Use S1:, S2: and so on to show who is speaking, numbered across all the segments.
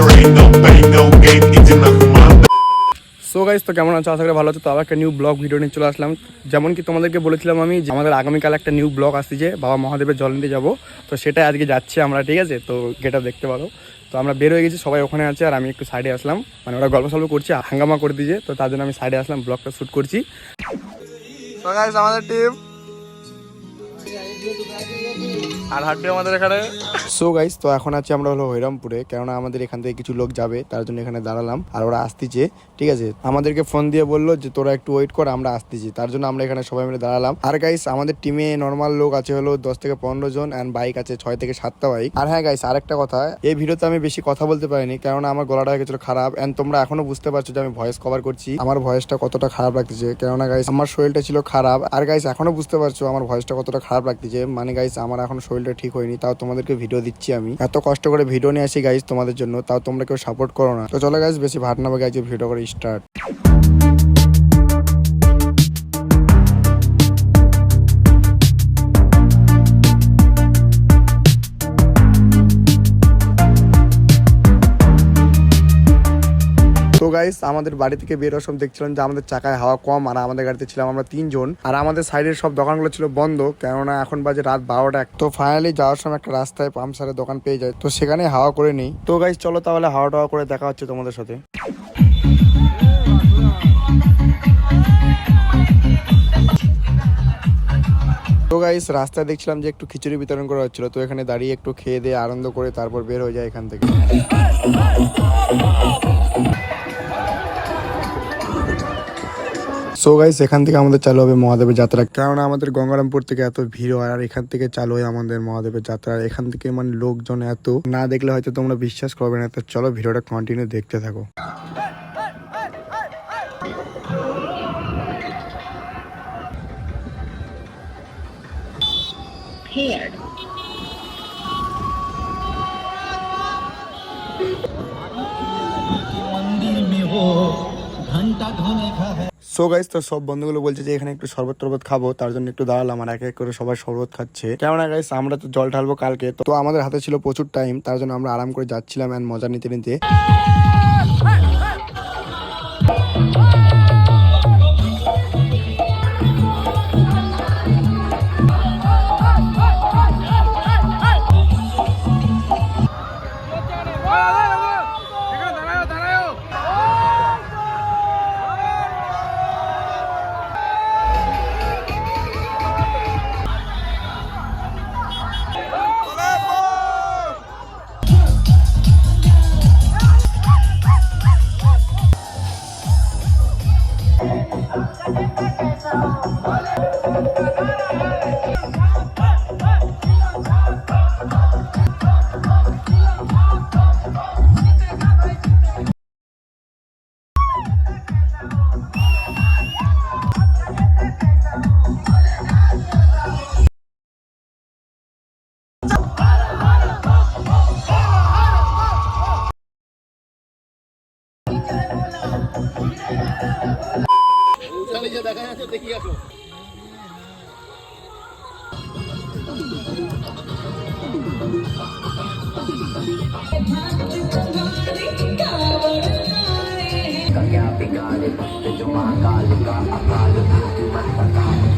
S1: There ain't no pain, no gain, a commander.
S2: So guys তো কেমন আছো? আশা করি ভালো আছো। তো আবার একটা নিউ ব্লগ ভিডিও নিয়ে চলে আসলাম। যেমন কি তোমাদেরকে বলেছিলাম আমি যে আমাদের আগামীকাল একটা নিউ ব্লগ আসছে যে বাবা মহাদেবের জল নিতে যাব। তো সেটাই আজকে যাচ্ছি আমরা ঠিক আছে? তো গেটা দেখতে পারো। তো আমরা বের হয়ে গেছি সবাই ওখানে আছে আর আমি একটু সাইডে আসলাম। মানে ওরা গল্প সল্প করছে হাঙ্গামা করে দিয়েছে। তো তার জন্য আমি সাইডে আসলাম ব্লগটা শ্যুট করছি। তো গাইজ আমাদের টিম আর হাড্ডি আমাদের এখানে? সো গাইস তো এখন আছি আমরা হলো হৈরামপুরে কেননা আমাদের এখান থেকে কিছু লোক যাবে, তার জন্য এখানে দাঁড়ালাম, আর ওরা আসতেছে, ঠিক আছে? আমাদেরকে ফোন দিয়ে বলল যে, তোরা একটু ওয়েট কর, আমরা আসতেছি। তার জন্য আমরা এখানে সবাই মিলে দাঁড়ালাম। আর গাইস আমাদের টিমে নর্মাল লোক আছে হলো দশ থেকে পনেরো জন অ্যান্ড বাইক আছে ছয় থেকে সাতটা বাইক আর হ্যাঁ গাইস আরেকটা কথা, এই ভিডিওতে আমি বেশি কথা বলতে পারিনি, কেননা আমার গলাটা গেছিল খারাপ অ্যান্ড তোমরা এখনও বুঝতে পারছ যে, আমি ভয়েস কভার করছি। আমার ভয়েসটা কতটা খারাপ লাগতেছে, কেননা গাইস আমার শরীরটা ছিল খারাপ। আর গাইস এখনও বুঝতে পারছ আমার ভয়েসটা কতটা খারাপ লাগতেছে। মানে গাইস আমার এখন শরীরটা ঠিক হয়নি, তাও তোমাদেরকে ভিডিও দিচ্ছি আমি। এত কষ্ট করে ভিডিও নিয়ে আসি গাইস তোমাদের জন্য, তাও তোমরা কেউ সাপোর্ট করো না। তো চলো গাইস বেশি ভাট না গাইজ ভিডিও করে স্টার্ট গাইস আমাদের বাড়ি থেকে বেরোর সময় দেখছিলাম যে আমাদের চাকায় হাওয়া কম আর আমাদের গাড়িতে ছিলাম আমরা তিনজন। আর আমাদের সাইডের সব দোকানগুলো ছিল বন্ধ, কেননা এখন বাজে রাত বারোটা এক। তো ফাইনালি যাওয়ার সময় একটা রাস্তায় পাম্পসারের দোকান পেয়ে যায় তো সেখানে হাওয়া করে নেই। তো গাইস চলো তাহলে হাওয়া টাওয়া করে দেখা হচ্ছে তোমাদের সাথে। তো গাইস রাস্তায় দেখছিলাম যে একটু খিচুড়ি বিতরণ করা হচ্ছিল। তো এখানে দাঁড়িয়ে একটু খেয়ে দিয়ে আনন্দ করে তারপর বের হয়ে যায় এখান থেকে। সো গাইস এখান থেকে আমাদের চালু হবে মহাদেবের যাত্রা কেননা আমাদের গঙ্গারামপুর থেকে এত ভিড় হয় আর এখান থেকে চালু হয় আমাদের মহাদেবের যাত্রা আর এখান থেকে মানে লোকজন এত না দেখলে হয়তো তোমরা বিশ্বাস করবে না তো চলো ভিডিওটা কন্টিনিউ দেখতে থাকো
S3: paired.
S4: मंदिर में हो घंटा ढोने का है
S2: সো গাইস তো সব বন্ধুগুলো বলছে যে, এখানে একটু শরবত টরবত খাব, তার জন্য একটু দাঁড়ালাম আর এক এক করে সবাই শরবত খাচ্ছে। কেমন গাইস আমরা তো জল ঢালবো কালকে। তো আমাদের হাতে ছিল প্রচুর টাইম তার জন্য আমরা আরাম করে যাচ্ছিলাম এন্ড মজা নিতে নিতে। I'm कन्या पिकालिका अकालिका अकालिका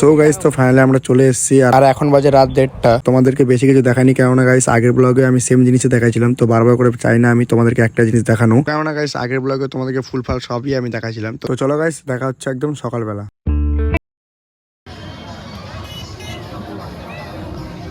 S2: সো গাইস তো ফাইনালি আমরা চলে এসেছি আর এখন বাজে রাত দেড়টা। তোমাদেরকে বেশি কিছু দেখানি কেননা গাইস আগের ব্লগে আমি সেম জিনিসই দেখাইছিলাম, তো বারবার করে চাই না আমি তোমাদেরকে একটা জিনিস দেখানো। কেননা গাইস আগের ব্লগে তোমাদেরকে ফুল ফাল সবই আমি দেখাইছিলাম। তো চলো গাইস দেখা হচ্ছে একদম সকালবেলা।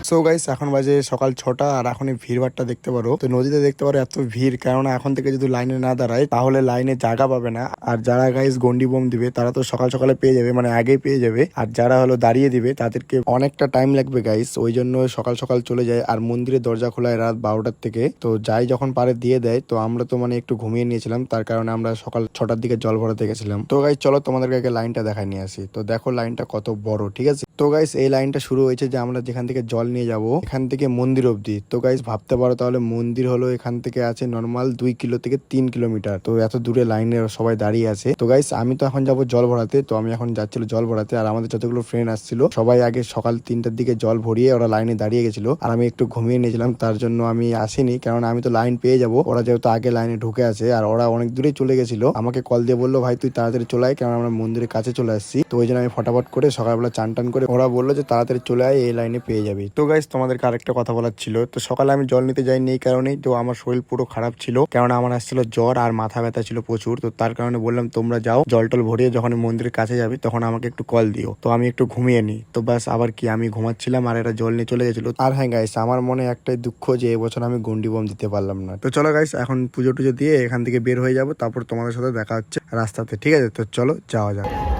S2: সো গাইস এখন বাজে সকাল ছটা আর এখন এই ভিড় ভাড়টা দেখতে পারো। তো নদীতে দেখতে পারো এত ভিড়, কেননা এখন থেকে যদি লাইনে না দাঁড়ায় তাহলে লাইনে জায়গা পাবে না। আর যারা গাইস গন্ডি বোম দিবে, তারা তো সকাল সকালে পেয়ে যাবে মানে আগেই পেয়ে যাবে। আর যারা হলো দাঁড়িয়ে দিবে, তাদেরকে অনেকটা টাইম লাগবে গাইস ওই জন্য সকাল সকাল চলে যায়। আর মন্দিরের দরজা খোলায় রাত বারোটার থেকে। তো যাই যখন পারে দিয়ে দেয়, তো আমরা তো মানে একটু ঘুমিয়ে নিয়েছিলাম, তার কারণে আমরা সকাল ছটার দিকে জল ভরাতে গেছিলাম। তো গাইস চলো তোমাদেরকে আগে লাইনটা দেখায় নিয়ে আসি। তো দেখো লাইনটা কত বড়, ঠিক আছে? তো গাইস এই লাইনটা শুরু হয়েছে যে আমরা যেখান থেকে জল নিয়ে যাব। এখান থেকে মন্দির অবধি। তো গাইস ভাবতে পারো তাহলে মন্দির হলো এখান থেকে আছে নর্মাল দুই কিলো থেকে তিন কিলোমিটার। তো এত দূরে লাইনে সবাই দাঁড়িয়ে আছে। তো গাইস আমি তো এখন যাব জল ভরাতে। তো আমি এখন যাচ্ছিল জল ভরাতে। আর আমাদের যতগুলো ফ্রেন্ড আসছিল, সবাই আগে সকাল তিনটার দিকে জল ভরিয়ে ওরা লাইনে দাঁড়িয়ে গেছিল। আর আমি একটু ঘুমিয়ে নিয়েছিলাম, তার জন্য আমি আসিনি। কারণ আমি তো লাইন পেয়ে যাব। ওরা যেহেতু আগে লাইনে ঢুকে আছে, আর ওরা অনেক দূরে চলে গেছিল। আমাকে কল দিয়ে বলল, ভাই, তুই তাড়াতাড়ি চলে আয়। কারণ আমরা মন্দিরের কাছে চলে আসছি। তো ওই জন্য আমি ফটাফট করে সকালবেলা চান টান করে ওরা বলল যে, তাড়াতাড়ি চলে আয়, এই লাইনে পেয়ে যাবি। তো গাইস তোমাদেরকে আরেকটা কথা বলার ছিল। তো সকালে আমি জল নিতে যাইনি এই কারণেই, তো আমার শরীর পুরো খারাপ ছিল। কারণ আমার আসছিল জ্বর আর মাথা ব্যথা ছিল প্রচুর। তো তার কারণে বললাম, তোমরা যাও, জল টল ভরিয়ে যখন মন্দিরের কাছে যাবি, তখন আমাকে একটু কল দিও। তো আমি একটু ঘুমিয়ে নিই। তো ব্যাস, আবার কি, আমি ঘুমাচ্ছিলাম আর এটা জল নিয়ে চলে গেছিল। আর হ্যাঁ গাইস আমার মনে একটাই দুঃখ যে এবছর আমি গন্ডি বম দিতে পারলাম না। তো চলো গাইস এখন পুজো টুজো দিয়ে এখান থেকে বের হয়ে যাব। তারপর তোমাদের সাথে দেখা হচ্ছে রাস্তাতে, ঠিক আছে? তো চলো, যাওয়া যাক।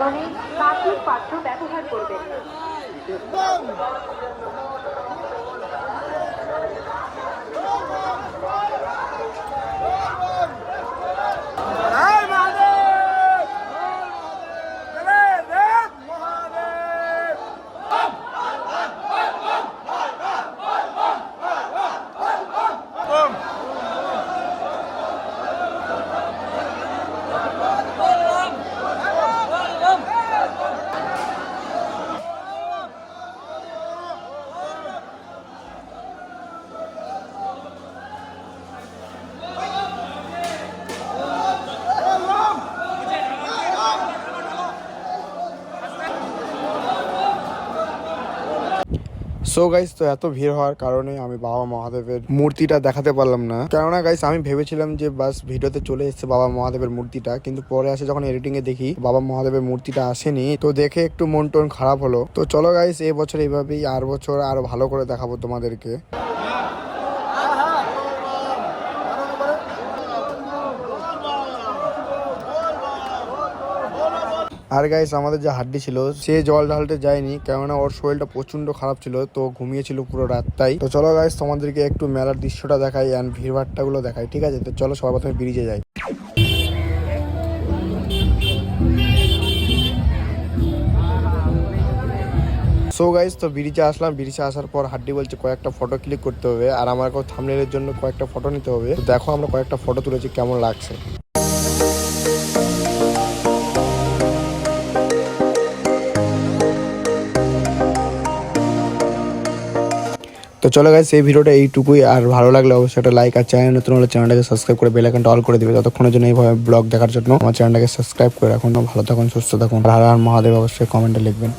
S3: মানে কাঠের পাত্র ব্যবহার করবেন
S2: সো গাইস তো এত ভিড় হওয়ার কারণে আমি বাবা মহাদেবের মূর্তিটা দেখাতে পারলাম না। কেননা গাইস আমি ভেবেছিলাম যে বাস ভিডিওতে চলে এসছে বাবা মহাদেবের মূর্তিটা, কিন্তু পরে আসে যখন এডিটিং এ দেখি বাবা মহাদেবের মূর্তিটা আসেনি, তো দেখে একটু মন টন খারাপ হলো। তো চলো গাইস এই বছর এইভাবেই আর বছর আরও ভালো করে দেখাবো তোমাদেরকে। আর গাইস আমাদের যে হাড্ডি ছিল, সে জল ঢালতে যায়নি, কেননা ওর শরীরটা প্রচণ্ড খারাপ ছিল, তো ঘুমিয়েছিল পুরো রাতটাই। তো চলো গাইস তোমাদেরকে একটু মেলার দৃশ্যটা দেখাই অ্যান্ড ভিড় ভাট্টা গুলো দেখাই, ঠিক আছে? তো চলো সবার প্রথমে ব্রিজে যাই। সো গাইস তো ব্রিজে আসলাম, ব্রিজে আসার পর হাড্ডি বলছে কয়েকটা ফটো ক্লিক করতে হবে, আর আমার থামনেলের জন্য কয়েকটা ফটো নিতে হবে। দেখো আমরা কয়েকটা ফটো তুলেছি, কেমন লাগছে। তো চলো গাইস সেই ভিডিওটা এইটুকুই। আর ভালো লাগলে অবশ্যই একটা লাইক আর চ্যানেল নতুন হলে চ্যানেলটাকে সাবস্ক্রাইব করে বেলাইকনটা অল করে দিবে ততক্ষণের জন্য এইভাবে ব্লগ দেখার জন্য। আমার চ্যানেলটাকে সাবস্ক্রাইব করে রাখুন। ভালো থাকুন, সুস্থ থাকুন। আর মহাদেব অবশ্যই কমেন্টে লিখবেন।